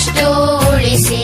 ಅಷ್ಟೋಳಿಸಿ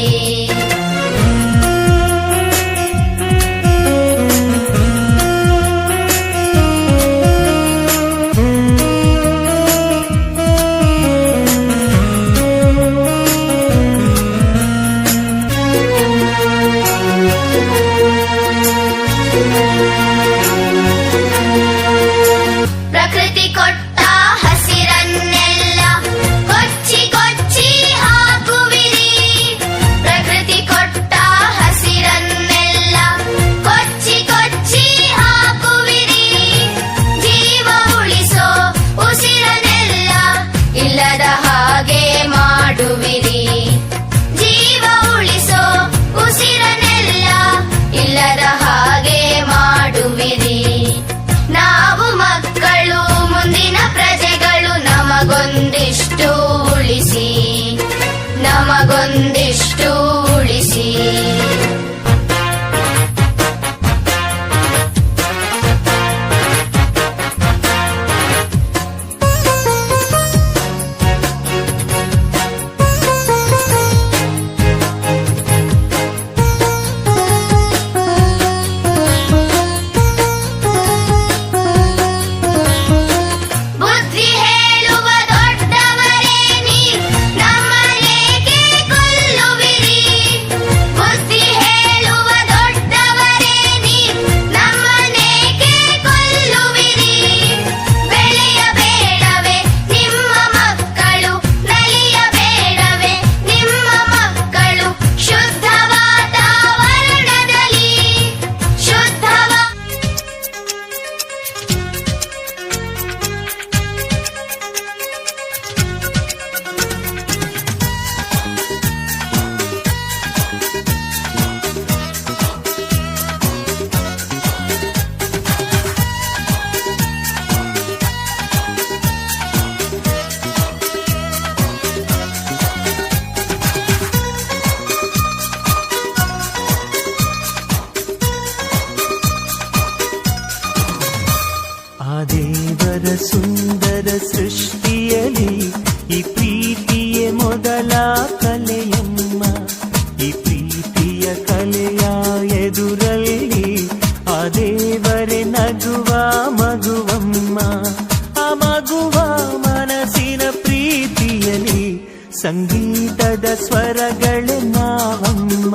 ಸಂಗೀತದ ಸ್ವರಗಳೇ ನಾವಮ್ಮ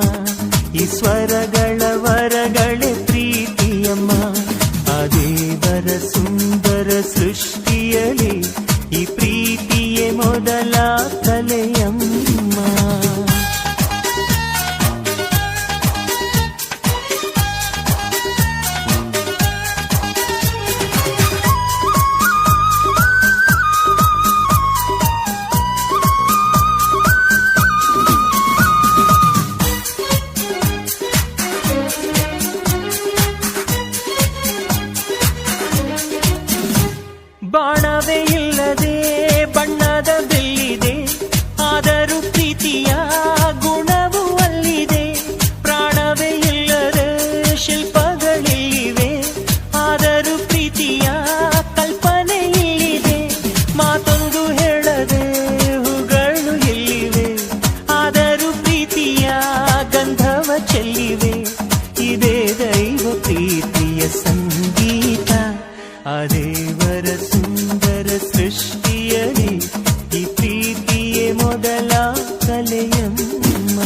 ಈ ಸ್ವರಗಳ ವರಗಳೇ ಪ್ರೀತಿಯಮ್ಮ. ಆ ದೇವರ ಸುಂದರ ಸೃಷ್ಟಿಯಲ್ಲಿ ಈ ಪ್ರೀತಿಯೇ ಮೊದಲ ಕಲೆಯಮ್ಮ. ಚೆಲ್ಲಿದೆ ಇದೇ ದೈವ ಪ್ರೀತಿಯ ಸಂಗೀತ ಅದೇವರ ಸುಂದರ ಸೃಷ್ಟಿಯಲಿ ಈ ಪ್ರೀತಿಯೇ ಮೊದಲ ಕಲೆಯಮ್ಮ